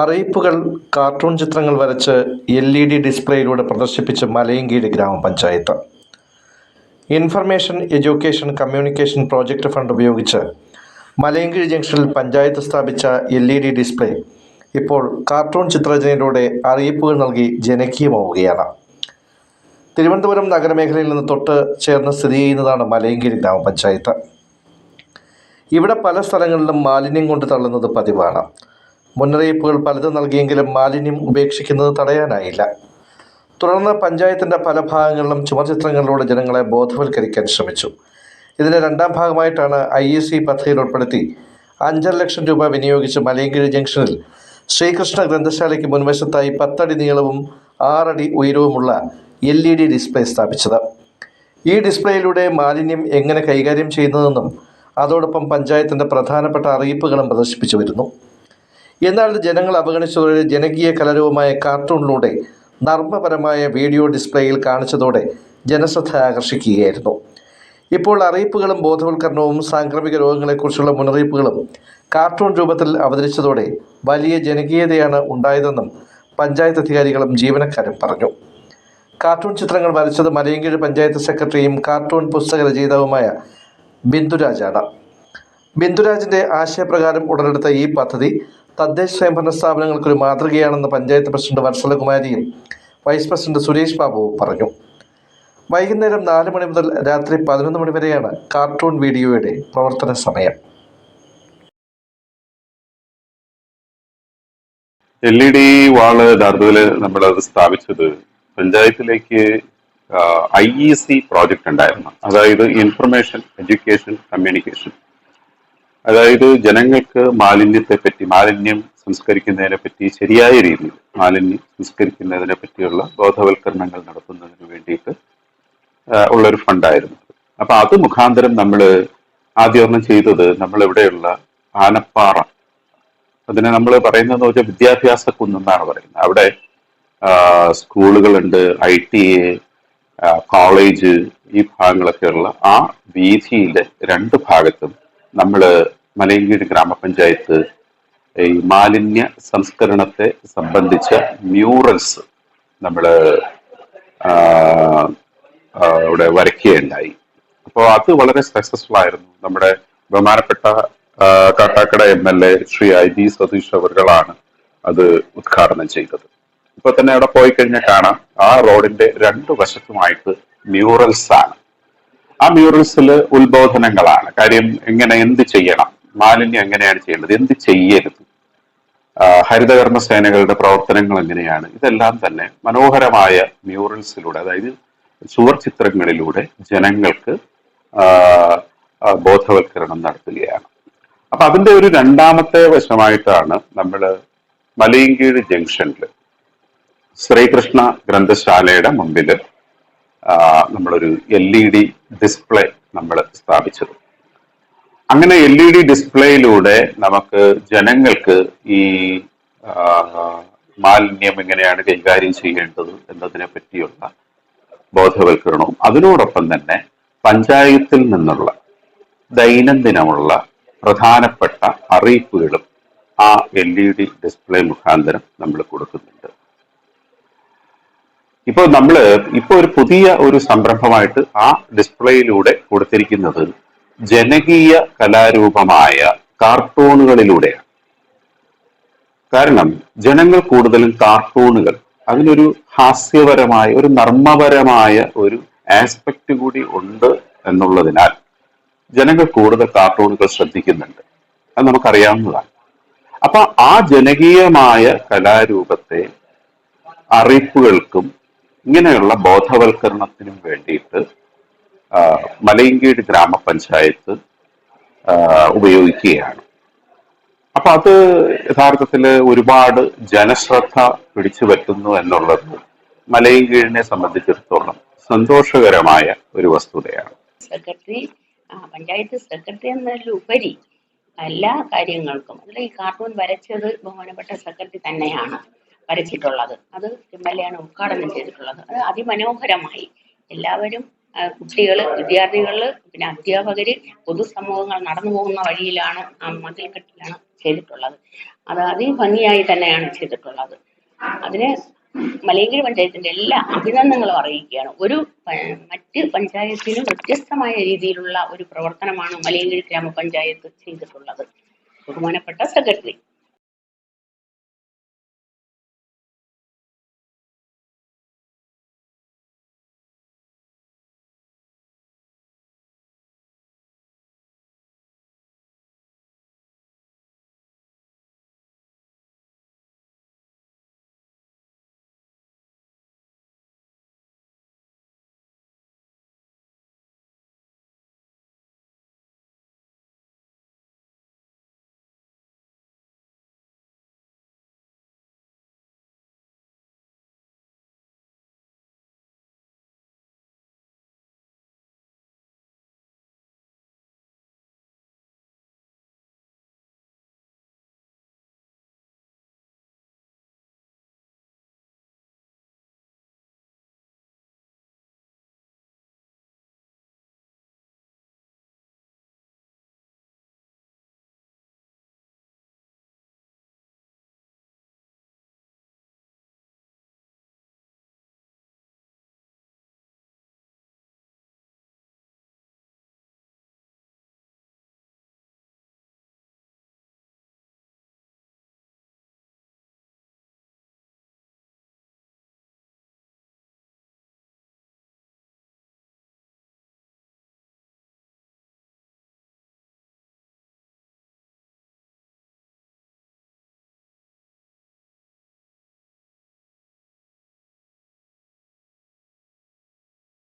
അറിയിപ്പുകൾ കാർട്ടൂൺ ചിത്രങ്ങൾ വരച്ച് എൽ ഇ ഡി ഡിസ്പ്ലേയിലൂടെ പ്രദർശിപ്പിച്ച് മലയങ്കീട് ഗ്രാമപഞ്ചായത്ത്. Information education communication project fund ഉപയോഗിച്ച് മലയങ്കീഴ് ജംഗ്ഷനിൽ പഞ്ചായത്ത് സ്ഥാപിച്ച എൽ ഇ ഡി ഡിസ്പ്ലേ ഇപ്പോൾ കാർട്ടൂൺ ചിത്രരചനയിലൂടെ അറിയിപ്പുകൾ നൽകി ജനകീയമാവുകയാണ്. തിരുവനന്തപുരം നഗരമേഖലയിൽ നിന്ന് തൊട്ട് ചേർന്ന് സ്ഥിതി ചെയ്യുന്നതാണ് മലയങ്കീഴ് ഗ്രാമപഞ്ചായത്ത്. ഇവിടെ പല സ്ഥലങ്ങളിലും മാലിന്യം കൊണ്ട് തള്ളുന്നത് പതിവാണ്. മുന്നറിയിപ്പുകൾ പലതും നൽകിയെങ്കിലും മാലിന്യം ഉപേക്ഷിക്കുന്നത് തടയാനായില്ല. തുടർന്ന് പഞ്ചായത്തിന്റെ പല ഭാഗങ്ങളിലും ചുമർചിത്രങ്ങളിലൂടെ ജനങ്ങളെ ബോധവൽക്കരിക്കാൻ ശ്രമിച്ചു. ഇതിന്റെ രണ്ടാം ഭാഗമായിട്ടാണ് ഐ എ സി പദ്ധതിയിൽ ഉൾപ്പെടുത്തി അഞ്ചര ലക്ഷം രൂപ വിനിയോഗിച്ച് മലയങ്കിഴി ജംഗ്ഷനിൽ ശ്രീകൃഷ്ണ ഗ്രന്ഥശാലയ്ക്ക് മുൻവശത്തായി പത്തടി നീളവും ആറടി ഉയരവുമുള്ള എൽ ഇ ഡി ഡിസ്പ്ലേ സ്ഥാപിച്ചത്. ഈ ഡിസ്പ്ലേയിലൂടെ മാലിന്യം എങ്ങനെ കൈകാര്യം ചെയ്യുന്നതെന്നും അതോടൊപ്പം പഞ്ചായത്തിന്റെ പ്രധാനപ്പെട്ട അറിയിപ്പുകളും പ്രദർശിപ്പിച്ചു വരുന്നു. എന്നാൽ ജനങ്ങൾ അവഗണിച്ചതോടെ ജനകീയ കലരവുമായ കാർട്ടൂണിലൂടെ നർമ്മപരമായ വീഡിയോ ഡിസ്പ്ലേയിൽ കാണിച്ചതോടെ ജനശ്രദ്ധ ആകർഷിക്കുകയായിരുന്നു. ഇപ്പോൾ അറിയിപ്പുകളും ബോധവൽക്കരണവും സാംക്രമിക രോഗങ്ങളെക്കുറിച്ചുള്ള മുന്നറിയിപ്പുകളും കാർട്ടൂൺ രൂപത്തിൽ അവതരിച്ചതോടെ വലിയ ജനകീയതയാണ് ഉണ്ടായതെന്നും പഞ്ചായത്ത് അധികാരികളും ജീവനക്കാരും പറഞ്ഞു. കാർട്ടൂൺ ചിത്രങ്ങൾ വരച്ചത് മലയങ്കീഴ് പഞ്ചായത്ത് സെക്രട്ടറിയും കാർട്ടൂൺ പുസ്തക രചയിതാവുമായ ബിന്ദുരാജാണ്. ബിന്ദുരാജിന്റെ ആശയപ്രകാരം ഉടലെടുത്ത ഈ പദ്ധതി തദ്ദേശ സ്വയംഭരണ സ്ഥാപനങ്ങൾക്ക് സ്ഥാപനങ്ങൾക്കൊരു മാതൃകയാണെന്ന് പഞ്ചായത്ത് പ്രസിഡന്റ് വത്സലകുമാരിയും വൈസ് പ്രസിഡന്റ് സുരേഷ് ബാബുവും പറഞ്ഞു. വൈകുന്നേരം നാല് മണി മുതൽ രാത്രി പതിനൊന്ന് മണി വരെയാണ് കാർട്ടൂൺ വീഡിയോയുടെ പ്രവർത്തന സമയം. എൽ ഇ ഡി വാൾ യഥാർത്ഥത്തിൽ നമ്മളത് സ്ഥാപിച്ചത് പഞ്ചായത്തിലേക്ക് ഐ ഇ സി പ്രോജക്റ്റ് ഉണ്ടായിരുന്നു. അതായത് ഇൻഫർമേഷൻ എഡ്യൂക്കേഷൻ കമ്മ്യൂണിക്കേഷൻ. അതായത് ജനങ്ങൾക്ക് മാലിന്യത്തെ പറ്റി മാലിന്യം സംസ്കരിക്കുന്നതിനെ പറ്റി ശരിയായ രീതിയിൽ മാലിന്യം സംസ്കരിക്കുന്നതിനെ പറ്റിയുള്ള ബോധവൽക്കരണങ്ങൾ നടത്തുന്നതിന് വേണ്ടിയിട്ട് ഉള്ള ഉള്ളൊരു ഫണ്ടായിരുന്നു. അപ്പൊ അത് മുഖാന്തരം നമ്മൾ ആദ്യമൊന്നും ചെയ്തത് നമ്മൾ ഇവിടെയുള്ള ആനപ്പാറ. അതിനെ നമ്മൾ പറയുന്നതെന്ന് വെച്ചാൽ വിദ്യാഭ്യാസ കുന്നെന്നാണ് പറയുന്നത്. അവിടെ സ്കൂളുകളുണ്ട് ഐ ടി എ കോളേജ് ഈ ഭാഗങ്ങളൊക്കെയുള്ള ആ വീതിയിലെ രണ്ട് ഭാഗത്തും നമ്മൾ മലയങ്കീട് ഗ്രാമപഞ്ചായത്ത് ഈ മാലിന്യ സംസ്കരണത്തെ സംബന്ധിച്ച മ്യൂറൽസ് നമ്മൾ ഇവിടെ വരയ്ക്കുകയുണ്ടായി. അപ്പോൾ അത് വളരെ സക്സസ്ഫുൾ ആയിരുന്നു. നമ്മുടെ ബഹുമാനപ്പെട്ട Kattakada M L A Shri I B Satheesh അവരുകളാണ് അത് ഉദ്ഘാടനം ചെയ്തത്. ഇപ്പൊ തന്നെ അവിടെ പോയി കഴിഞ്ഞാൽ കാണാം ആ റോഡിന്റെ രണ്ടു വശത്തുമായിട്ട് മ്യൂറൽസ് ആണ് ആ മ്യൂറൽസിൽ ഉത്ബോധനങ്ങളാണ്. കാര്യം എങ്ങനെ എന്ത് ചെയ്യണം? മാലിന്യം എങ്ങനെയാണ് ചെയ്യേണ്ടത്? എന്ത് ചെയ്യരുത്? ഹരിതകർമ്മ സേനകളുടെ പ്രവർത്തനങ്ങൾ എങ്ങനെയാണ്? ഇതെല്ലാം തന്നെ മനോഹരമായ മ്യൂറൽസിലൂടെ അതായത് ചുവർ ചിത്രങ്ങളിലൂടെ ജനങ്ങൾക്ക് ബോധവൽക്കരണം നടത്തുകയാണ്. അപ്പൊ അതിന്റെ ഒരു രണ്ടാമത്തെ വശമായിട്ടാണ് നമ്മൾ മലയങ്കീഴ് ജംഗ്ഷനിൽ ശ്രീകൃഷ്ണ ഗ്രന്ഥശാലയുടെ മുമ്പിൽ നമ്മളൊരു എൽ ഇ ഡി ഡിസ്പ്ലേ നമ്മൾ സ്ഥാപിച്ചത്. അങ്ങനെ എൽ ഇ ഡി ഡിസ്പ്ലേയിലൂടെ നമുക്ക് ജനങ്ങൾക്ക് ഈ മാലിന്യം എങ്ങനെയാണ് കൈകാര്യം ചെയ്യേണ്ടത് എന്നതിനെ പറ്റിയുള്ള ബോധവൽക്കരണവും അതിനോടൊപ്പം തന്നെ പഞ്ചായത്തിൽ നിന്നുള്ള ദൈനംദിനമുള്ള പ്രധാനപ്പെട്ട അറിയിപ്പുകളും ആ എൽ ഇ ഡി ഡിസ്പ്ലേ മുഖാന്തരം നമ്മൾ കൊടുക്കുന്നുണ്ട്. ഇപ്പോൾ നമ്മൾ ഇപ്പൊ ഒരു പുതിയ ഒരു സംരംഭമായിട്ട് ആ ഡിസ്പ്ലേയിലൂടെ കൊടുത്തിരിക്കുന്നത് ജനകീയ കലാരൂപമായ കാർട്ടൂണുകളിലൂടെയാണ്. കാരണം ജനങ്ങൾ കൂടുതലും കാർട്ടൂണുകൾ അതിനൊരു ഹാസ്യപരമായ ഒരു നർമ്മപരമായ ഒരു ആസ്പെക്ട് കൂടി ഉണ്ട് എന്നുള്ളതിനാൽ ജനങ്ങൾ കൂടുതൽ കാർട്ടൂണുകൾ ശ്രദ്ധിക്കുന്നുണ്ട്. അത് നമുക്കറിയാവുന്നതാണ്. അപ്പൊ ആ ജനകീയമായ കലാരൂപത്തെ അറിയിപ്പുകൾക്കും ഇങ്ങനെയുള്ള ബോധവൽക്കരണത്തിനും വേണ്ടിയിട്ട് മലയങ്കീട് ഗ്രാമപഞ്ചായത്ത് ഉപയോഗിക്കുകയാണ്. അപ്പൊ അത് യഥാർത്ഥത്തിൽ ഒരുപാട് ജനശ്രദ്ധ പിടിച്ചു പറ്റുന്നു എന്നുള്ളത് മലയങ്കീഴിനെ സംബന്ധിച്ചിടത്തോളം സന്തോഷകരമായ ഒരു വസ്തുതയാണ്. സെക്രട്ടറി പഞ്ചായത്ത് സെക്രട്ടറി എന്നതിലുപരി എല്ലാ കാര്യങ്ങൾക്കും അതിൽ ഈ കാർട്ടൂൺ വരച്ചത് ബഹുമാനപ്പെട്ട സെക്രട്ടറി തന്നെയാണ്. വരച്ചിട്ടുള്ളത് അത് എം എൽ എ ആണ് ഉദ്ഘാടനം ചെയ്തിട്ടുള്ളത്. അത് അതിമനോഹരമായി. എല്ലാവരും കുട്ടികൾ വിദ്യാർത്ഥികൾ പിന്നെ അധ്യാപകർ പൊതുസമൂഹങ്ങൾ നടന്നു പോകുന്ന വഴിയിലാണ് ആ മതിൽക്കെട്ടിലാണ് ചെയ്തിട്ടുള്ളത്. അത് അതിഭംഗിയായി തന്നെയാണ് ചെയ്തിട്ടുള്ളത്. അതിന് മലയങ്കിരി പഞ്ചായത്തിന്റെ എല്ലാ അഭിനന്ദനങ്ങളും അറിയിക്കുകയാണ്. ഒരു മറ്റ് പഞ്ചായത്തിനും വ്യത്യസ്തമായ രീതിയിലുള്ള ഒരു പ്രവർത്തനമാണ് മലയങ്കിരി ഗ്രാമപഞ്ചായത്ത് ചെയ്തിട്ടുള്ളത്. ബഹുമാനപ്പെട്ട സെക്രട്ടറി.